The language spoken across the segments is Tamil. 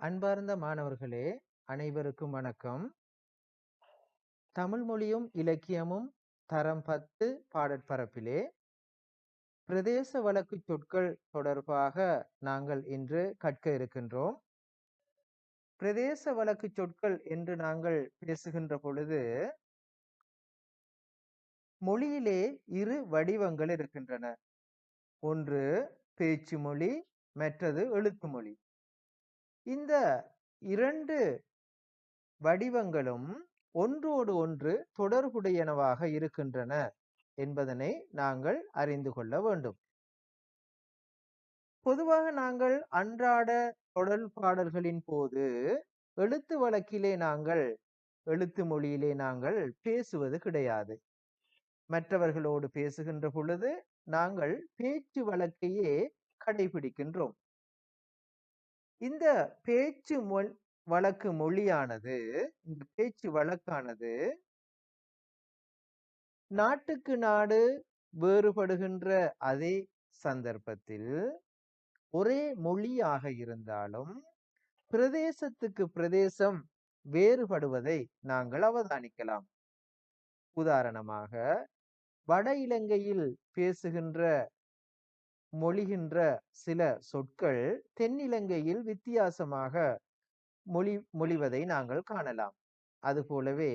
அன்பார்ந்த மாணவர்களே அனைவருக்கும் வணக்கம். தமிழ் மொழியும் இலக்கியமும் தரம் பத்து பாடற்பரப்பிலே. பிரதேச வழக்கு சொற்கள் தொடர்பாக நாங்கள் இன்று கற்க இருக்கின்றோம். பிரதேச வழக்கு சொற்கள் என்று நாங்கள் பேசுகின்ற பொழுது மொழியிலே இரு வடிவங்கள் இருக்கின்றன. ஒன்று பேச்சு மொழி மற்றது எழுத்து மொழி. இந்த இரண்டு வடிவங்களும் ஒன்றோடு ஒன்று தொடர்புடையனவாக இருக்கின்றன என்பதனை நாங்கள் அறிந்து கொள்ள வேண்டும். பொதுவாக நாங்கள் அன்றாட தொடர்பாடல்களின் போது எழுத்து வழக்கிலே நாங்கள் எழுத்து மொழியிலே நாங்கள் பேசுவது கிடையாது. மற்றவர்களோடு பேசுகின்ற பொழுது நாங்கள் பேச்சு வழக்கையே கடைபிடிக்கின்றோம். இந்த பேச்சு மொழ் வழக்கு மொழியானது இந்த பேச்சு வழக்கானது நாட்டுக்கு நாடு வேறுபடுகின்ற அதே சந்தர்ப்பத்தில் ஒரே மொழியாக இருந்தாலும் பிரதேசத்துக்கு பிரதேசம் வேறுபடுவதை நாங்கள் அவதானிக்கலாம். உதாரணமாக வட இலங்கையில் பேசுகின்ற மொழிகின்ற சில சொற்கள் தென்னிலங்கையில் வித்தியாசமாக மொழி மொழிவதை நாங்கள் காணலாம். அதுபோலவே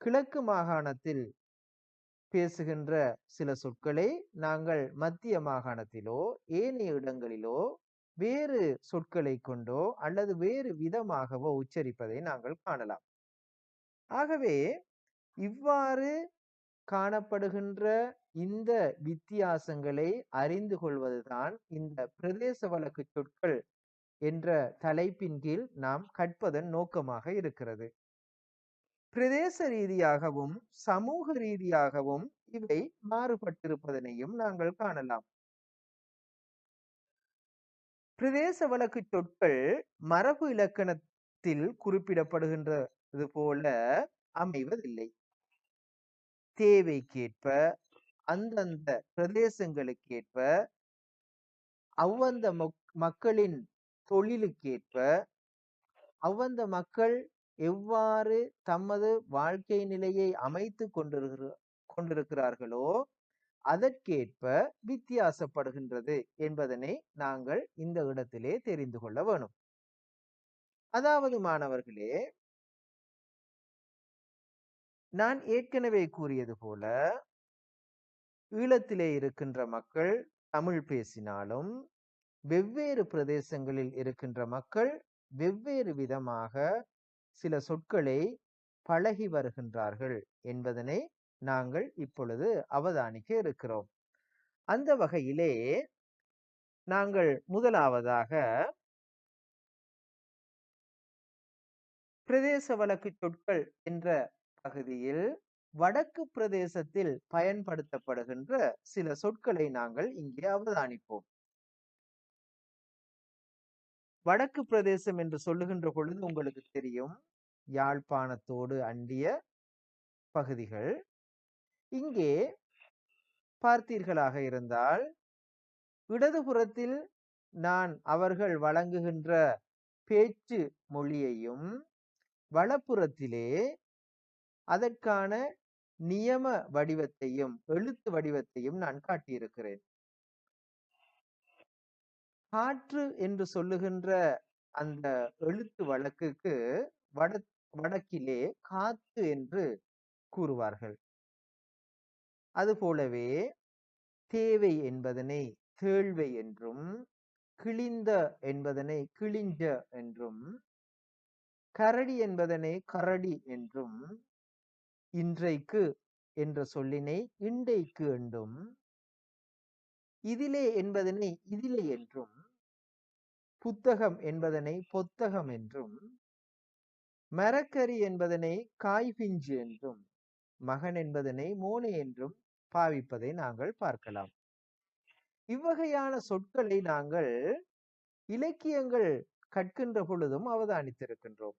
கிழக்கு மாகாணத்தில் பேசுகின்ற சில சொற்களை நாங்கள் மத்திய மாகாணத்திலோ ஏனைய இடங்களிலோ வேறு சொற்களை கொண்டோ அல்லது வேறு விதமாகவோ உச்சரிப்பதை நாங்கள் காணலாம். ஆகவே இவ்வாறு காணப்படுகின்ற இந்த வித்தியாசங்களை அறிந்து கொள்வதுதான் இந்த பிரதேச வழக்கு சொற்கள் என்ற தலைப்பின் கீழ் நாம் கற்பதன் நோக்கமாக இருக்கிறது. பிரதேச ரீதியாகவும் சமூக ரீதியாகவும் இவை மாறுபட்டிருப்பதனையும் நாங்கள் காணலாம். பிரதேச வழக்கு சொற்கள் மரபு இலக்கணத்தில் குறிப்பிடப்படுகின்றது போல அமைவதில்லை. தேவைக்கேற்ப அந்தந்த பிரதேசங்களுக்கேற்ப அவ்வந்த மக்களின் தொழிலுக்கேற்ப அவ்வந்த மக்கள் எவ்வாறு தமது வாழ்க்கை நிலையை அமைத்து கொண்டிருக்கிற கொண்டிருக்கிறார்களோ அதற்கேற்ப வித்தியாசப்படுகின்றது என்பதனை நாங்கள் இந்த இடத்திலே தெரிந்து கொள்ள வேணும். அதாவது மாணவர்களே நான் ஏற்கனவே கூறியது போல ஈழத்திலே இருக்கின்ற மக்கள் தமிழ் பேசினாலும் வெவ்வேறு பிரதேசங்களில் இருக்கின்ற மக்கள் வெவ்வேறு விதமாக சில சொற்களை பழகி வருகின்றார்கள் என்பதனை நாங்கள் இப்பொழுது அவதானிக்க இருக்கிறோம். அந்த வகையிலே நாங்கள் முதலாவதாக பிரதேச வழக்கு சொற்கள் என்ற பகுதியில் வடக்கு பிரதேசத்தில் பயன்படுத்தப்படுகின்ற சில சொற்களை நாங்கள் இங்கே அவதானிப்போம் வடக்கு பிரதேசம் என்று சொல்லுகின்ற பொழுது உங்களுக்கு தெரியும். யாழ்ப்பாணத்தோடு அண்டிய பகுதிகள். இங்கே பார்த்தீர்களாக இருந்தால் இடதுபுறத்தில் நான் அவர்கள் வழங்குகின்ற பேச்சு மொழியையும் வலப்புறத்திலே அதற்கான நியம வடிவத்தையும் எழுத்து வடிவத்தையும் நான் காட்டியிருக்கிறேன். காற்று என்று சொல்லுகின்ற அந்த எழுத்து வழக்குக்கு வட வடக்கிலே காத்து என்று கூறுவார்கள். அதுபோலவே தேவை என்பதனை தேழ்வை என்றும் கிழிந்த என்பதனை கிழிஞ்ச என்றும் கரடி என்பதனை கரடி என்றும் இன்றைக்கு என்ற சொல்லினை இன்றைக்கு என்றும் இதிலே என்பதனை இதிலே என்றும் புத்தகம் என்பதனை பொத்தகம் என்றும் மரக்கறி என்பதனை காய்பிஞ்சு என்றும் மகன் என்பதனை மோனே என்றும் பாவிப்பதை நாங்கள் பார்க்கலாம். இவ்வகையான சொற்களை நாங்கள் இலக்கியங்கள் கற்கின்ற பொழுதும் அவதானித்திருக்கின்றோம்.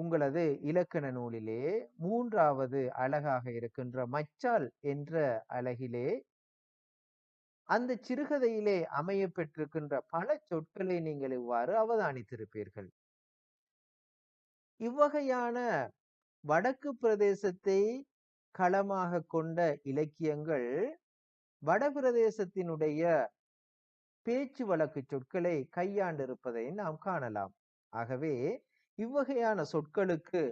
உங்களது இலக்கண நூலிலே மூன்றாவது அழகாக இருக்கின்ற மச்சால் என்ற அழகிலே அந்த சிறுகதையிலே அமைய பெற்றிருக்கின்ற பல சொற்களை நீங்கள் இவ்வாறு அவதானித்திருப்பீர்கள். இவ்வகையான வடக்கு பிரதேசத்தை களமாக கொண்ட இலக்கியங்கள் வடபிரதேசத்தினுடைய பேச்சு வழக்கு சொற்களை கையாண்டிருப்பதை நாம் காணலாம். ஆகவே இவ்வகையான சொற்களுக்கு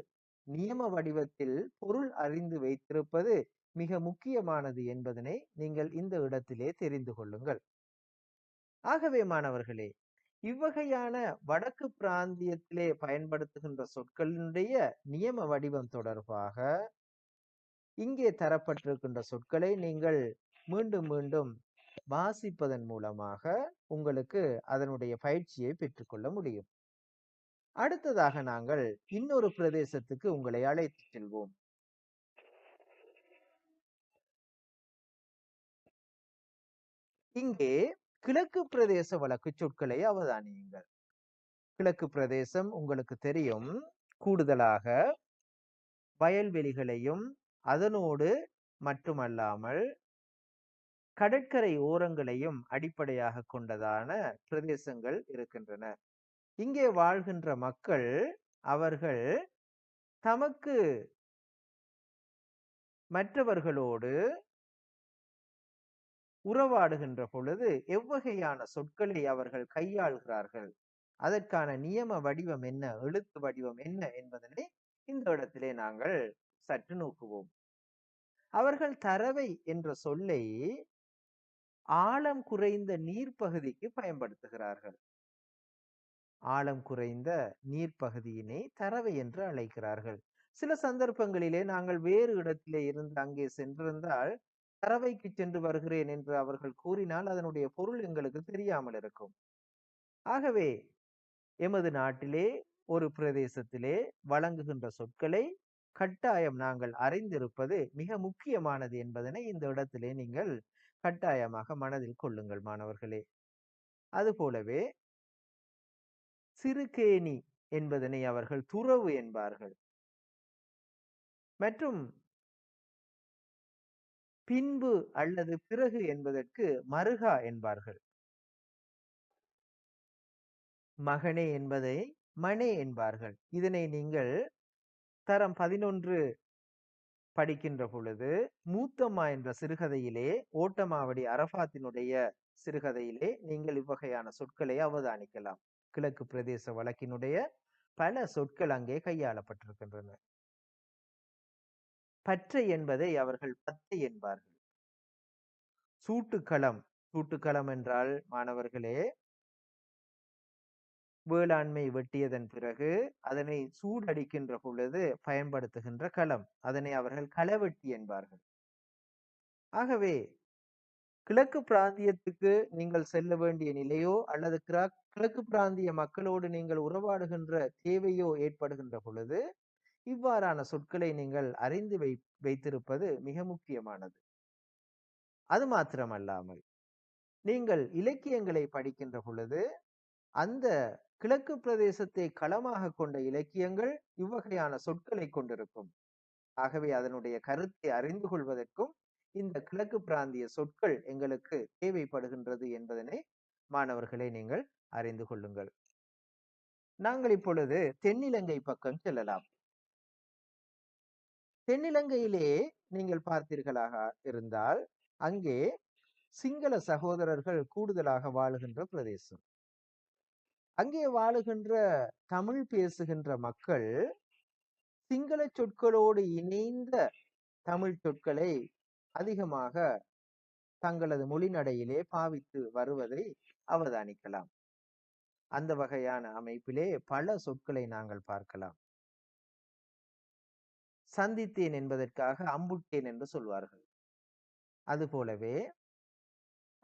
நியம வடிவத்தில் பொருள் அறிந்து வைத்திருப்பது மிக முக்கியமானது என்பதனை நீங்கள் இந்த இடத்திலே தெரிந்து கொள்ளுங்கள். ஆகவே மாணவர்களே இவ்வகையான வடக்கு பிராந்தியத்திலே பயன்படுத்துகின்ற சொற்களினுடைய நியம வடிவம் தொடர்பாக இங்கே தரப்பட்டிருக்கின்ற சொற்களை நீங்கள் மீண்டும் மீண்டும் வாசிப்பதன் மூலமாக உங்களுக்கு அதனுடைய பயிற்சியை பெற்றுக்கொள்ள முடியும். அடுத்ததாக நாங்கள் இன்னொரு பிரதேசத்துக்கு உங்களை அழைத்து செல்வோம். இங்கே கிழக்கு பிரதேச வழக்கு சொற்களை அவதானியுங்கள். கிழக்கு பிரதேசம் உங்களுக்கு தெரியும். கூடுதலாக வயல்வெளிகளையும் அதனோடு மட்டுமல்லாமல் கடற்கரை ஓரங்களையும் அடிப்படையாக கொண்டதான பிரதேசங்கள் இருக்கின்றன. இங்கே வாழ்கின்ற மக்கள் அவர்கள் தமக்கு மற்றவர்களோடு உறவாடுகின்ற பொழுது எவ்வகையான சொற்களை அவர்கள் கையாள்கிறார்கள்? அதற்கான நியம வடிவம் என்ன? எழுத்து வடிவம் என்ன? என்பதனை இந்த இடத்திலே நாங்கள் சற்று நோக்குவோம். அவர்கள் தரவை என்ற சொல்லை ஆழம் குறைந்த நீர்ப்பகுதிக்கு பயன்படுத்துகிறார்கள். ஆழம் குறைந்த நீர்ப்பகுதியினை தரவை என்று அழைக்கிறார்கள். சில சந்தர்ப்பங்களிலே நாங்கள் வேறு இடத்திலே இருந்து அங்கே சென்றிருந்தால் தரவைக்கு சென்று வருகிறேன் என்று அவர்கள் கூறினால் அதனுடைய பொருள் எங்களுக்கு தெரியாமல் இருக்கும். ஆகவே எமது நாட்டிலே ஒரு பிரதேசத்திலே வழங்குகின்ற சொற்களை கட்டாயம் நாங்கள் அறிந்திருப்பது மிக முக்கியமானது என்பதனை இந்த இடத்திலே நீங்கள் கட்டாயமாக மனதில் கொள்ளுங்கள் மாணவர்களே. அதுபோலவே சிறுகேணி என்பதனை அவர்கள் துறவு என்பார்கள். மற்றும் பின்பு அல்லது பிறகு என்பதற்கு மருகா என்பார்கள். மகனே என்பதை மனே என்பார்கள். இதனை நீங்கள் தரம் பதினொன்று படிக்கின்ற பொழுது மூத்தம்மா என்ற சிறுகதையிலே ஓட்டமாவடி அரபாத்தினுடைய சிறுகதையிலே நீங்கள் இவ்வகையான சொற்களை அவதானிக்கலாம். கிழக்கு பிரதேச வழக்கினுடைய பல சொற்கள் அங்கே கையாளப்பட்டிருக்கின்றன. பற்றை என்பதை அவர்கள் பத்தை என்பார்கள். சூட்டுக்களம் சூட்டுக்களம் என்றால் மாணவர்களே வேளாண்மை வெட்டியதன் பிறகு அதனை சூடடிக்கின்ற பொழுது பயன்படுத்துகின்ற களம் அதனை அவர்கள் களவெட்டி என்பார்கள். ஆகவே கிழக்கு பிராந்தியத்துக்கு நீங்கள் செல்ல வேண்டிய நிலையோ அல்லது கிழக்கு பிராந்திய மக்களோடு நீங்கள் உறவாடுகின்ற தேவையோ ஏற்படுகின்ற பொழுது இவ்வாறான சொற்களை நீங்கள் அறிந்து வை வைத்திருப்பது மிக முக்கியமானது. அது மாத்திரமல்லாமல் நீங்கள் இலக்கியங்களை படிக்கின்ற பொழுது அந்த கிழக்கு பிரதேசத்தை களமாக கொண்ட இலக்கியங்கள் இவ்வகையான சொற்களை கொண்டிருக்கும். ஆகவே அதனுடைய கருத்தை அறிந்து கொள்வதற்கும் இந்த கிழக்கு பிராந்திய சொற்கள் எங்களுக்கு தேவைப்படுகின்றது என்பதனை மாணவர்களை நீங்கள் அறிந்து கொள்ளுங்கள். நாங்கள் இப்பொழுது தென்னிலங்கை பக்கம் செல்லலாம். தென்னிலங்கையிலே நீங்கள் பார்த்தீர்களாக இருந்தால் அங்கே சிங்கள சகோதரர்கள் கூடுதலாக வாழுகின்ற பிரதேசம். அங்கே வாழுகின்ற தமிழ் பேசுகின்ற மக்கள் சிங்கள சொற்களோடு இணைந்த தமிழ் சொற்களை அதிகமாக தங்களது மொழிநடையிலே பாவித்து வருவதை அவதானிக்கலாம். அந்த வகையான அமைப்பிலே பல சொற்களை நாங்கள் பார்க்கலாம். சந்தித்தேன் என்பதற்காக அம்புட்டேன் என்று சொல்வார்கள். அதுபோலவே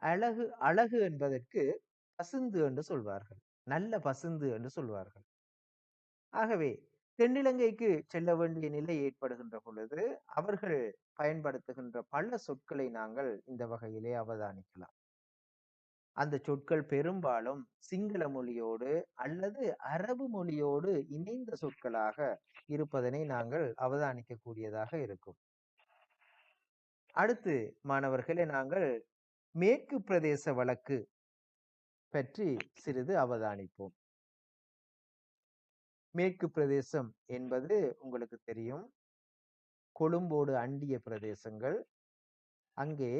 அழகு அழகு என்பதற்கு பசுந்து என்று சொல்வார்கள். நல்ல பசுந்து என்று சொல்வார்கள். ஆகவே தென்னிலங்கைக்கு செல்ல வேண்டிய நிலை ஏற்படுகின்ற பொழுது அவர்கள் பயன்படுத்துகின்ற பல சொற்களை நாங்கள் இந்த வகையிலே அவதானிக்கலாம். அந்த சொற்கள் பெரும்பாலும் சிங்கள மொழியோடு அல்லது அரபு மொழியோடு இணைந்த சொற்களாக இருப்பதனை நாங்கள் அவதானிக்கக்கூடியதாக இருக்கும். அடுத்து மாணவர்களே நாங்கள் மேற்கு பிரதேச வழக்கு பற்றி சிறிது அவதானிப்போம். மேற்கு பிரதேசம் என்பது உங்களுக்கு தெரியும். கொழும்போடு அண்டிய பிரதேசங்கள். அங்கே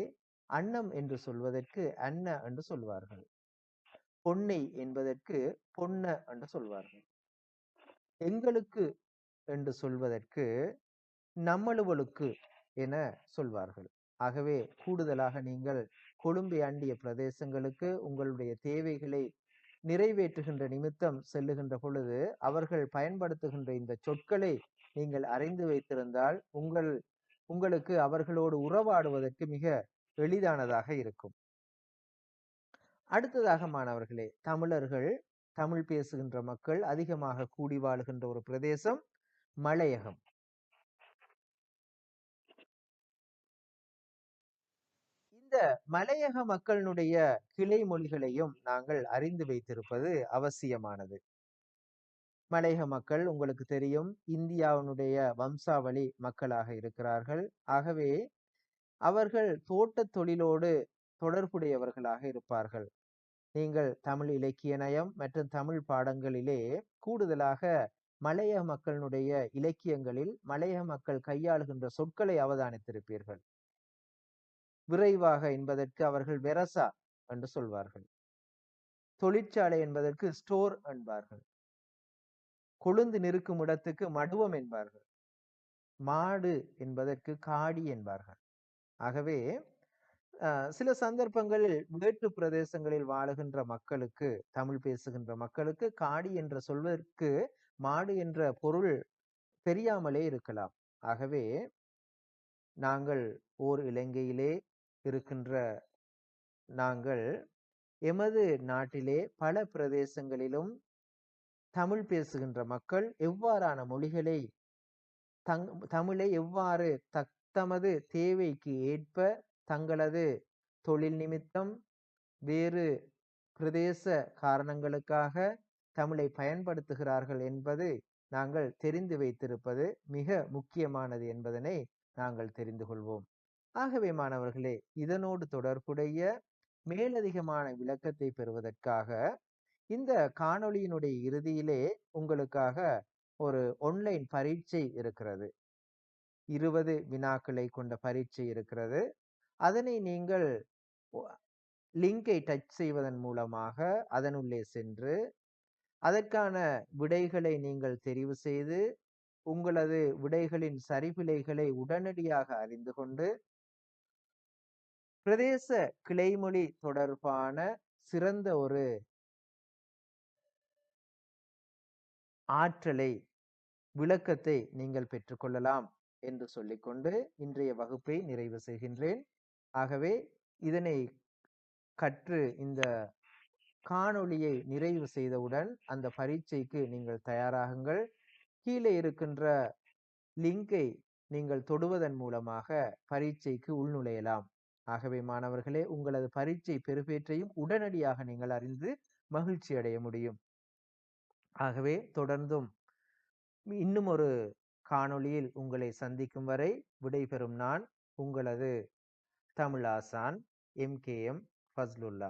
அன்னம் என்று சொல்வதற்கு அன்ன என்று சொல்வார்கள். பொன்னை என்பதற்கு பொன்ன என்று சொல்வார்கள். எங்களுக்கு என்று சொல்வதற்கு நம்மளுவலுக்கு என சொல்வார்கள். ஆகவே கூடுதலாக நீங்கள் கொழும்பை அண்டிய பிரதேசங்களுக்கு உங்களுடைய தேவைகளை நிறைவேற்றுகின்ற நிமித்தம் செல்லுகின்ற பொழுது அவர்கள் பயன்படுத்துகின்ற இந்த சொற்களை நீங்கள் அறிந்து வைத்திருந்தால் உங்கள் உங்களுக்கு அவர்களோடு உறவாடுவதற்கு மிக எளிதானதாக இருக்கும். அடுத்ததாக மாணவர்களே தமிழர்கள் தமிழ் பேசுகின்ற மக்கள் அதிகமாக கூடி வாழுகின்ற ஒரு பிரதேசம் மலையகம். இந்த மலையக மக்களினுடைய கிளை மொழிகளையும் நாங்கள் அறிந்து வைத்திருப்பது அவசியமானது. மலையக மக்கள் உங்களுக்கு தெரியும் இந்தியாவினுடைய வம்சாவளி மக்களாக இருக்கிறார்கள். ஆகவே அவர்கள் தோட்டத் தொழிலோடு தொடர்புடையவர்களாக இருப்பார்கள். நீங்கள் தமிழ் இலக்கிய நயம் மற்றும் தமிழ் பாடங்களிலே கூடுதலாக மலையக மக்களினுடைய இலக்கியங்களில் மலையக மக்கள் கையாளுகின்ற சொற்களை அவதானித்திருப்பீர்கள். விரைவாக என்பதற்கு அவர்கள் வெரசா என்று சொல்வார்கள். தொழிற்சாலை என்பதற்கு ஸ்டோர் என்பார்கள். கொழுந்து நிற்கும் இடத்துக்கு மடுவம் என்பார்கள். மாடு என்பதற்கு காடி என்பார்கள். ஆகவே சில சந்தர்ப்பங்களில் மேட்டு பிரதேசங்களில் வாழுகின்ற மக்களுக்கு தமிழ் பேசுகின்ற மக்களுக்கு காடி என்ற சொல்வதற்கு மாடு என்ற பொருள் தெரியாமலே இருக்கலாம். ஆகவே நாங்கள் ஓர் இலங்கையிலே இருக்கின்ற நாங்கள் எமது நாட்டிலே பல பிரதேசங்களிலும் தமிழ் பேசுகின்ற மக்கள் எவ்வாறான மொழிகளை தங் தமிழை எவ்வாறு தத்தமது தேவைக்கு ஏற்ப தங்களது தொழில் நிமித்தம் வேறு பிரதேச காரணங்களுக்காக தமிழை பயன்படுத்துகிறார்கள் என்பது நாங்கள் தெரிந்து வைத்திருப்பது மிக முக்கியமானது என்பதனை நாங்கள் தெரிந்து கொள்வோம். ஆகவே மாணவர்களே இதனோடு தொடர்புடைய மேலதிகமான விளக்கத்தை பெறுவதற்காக இந்த காணொளியினுடைய இறுதியிலே உங்களுக்காக ஒரு ஒன்லைன் பரீட்சை இருக்கிறது. இருபது வினாக்களை கொண்ட பரீட்சை இருக்கிறது. அதனை நீங்கள் லிங்கை டச் செய்வதன் மூலமாக அதனுள்ளே சென்று அதற்கான விடைகளை நீங்கள் தெரிவு செய்து உங்களது விடைகளின் சரிபிழைகளை உடனடியாக அறிந்து கொண்டு பிரதேச கிளைமொழி தொடர்பான சிறந்த ஒரு ஆற்றலை விளக்கத்தை நீங்கள் பெற்றுக்கொள்ளலாம் என்று சொல்லிக்கொண்டு இன்றைய வகுப்பை நிறைவு செய்கின்றேன். ஆகவே இதனை கற்று இந்த காணொளியை நிறைவு செய்தவுடன் அந்த பரீட்சைக்கு நீங்கள் தயாராகுங்கள். கீழே இருக்கின்ற லிங்கை நீங்கள் தொடுவதன் மூலமாக பரீட்சைக்கு உள்நுழையலாம். ஆகவே மாணவர்களே உங்களது பரீட்சை பெறுபேற்றையும் உடனடியாக நீங்கள் அறிந்து மகிழ்ச்சி அடைய முடியும். ஆகவே தொடர்ந்தும் இன்னும் ஒரு காணொளியில் உங்களை சந்திக்கும் வரை விடைபெறும் நான் உங்களது தமிழாசான் எம் கே எம் ஃபஸ்லுல்லா.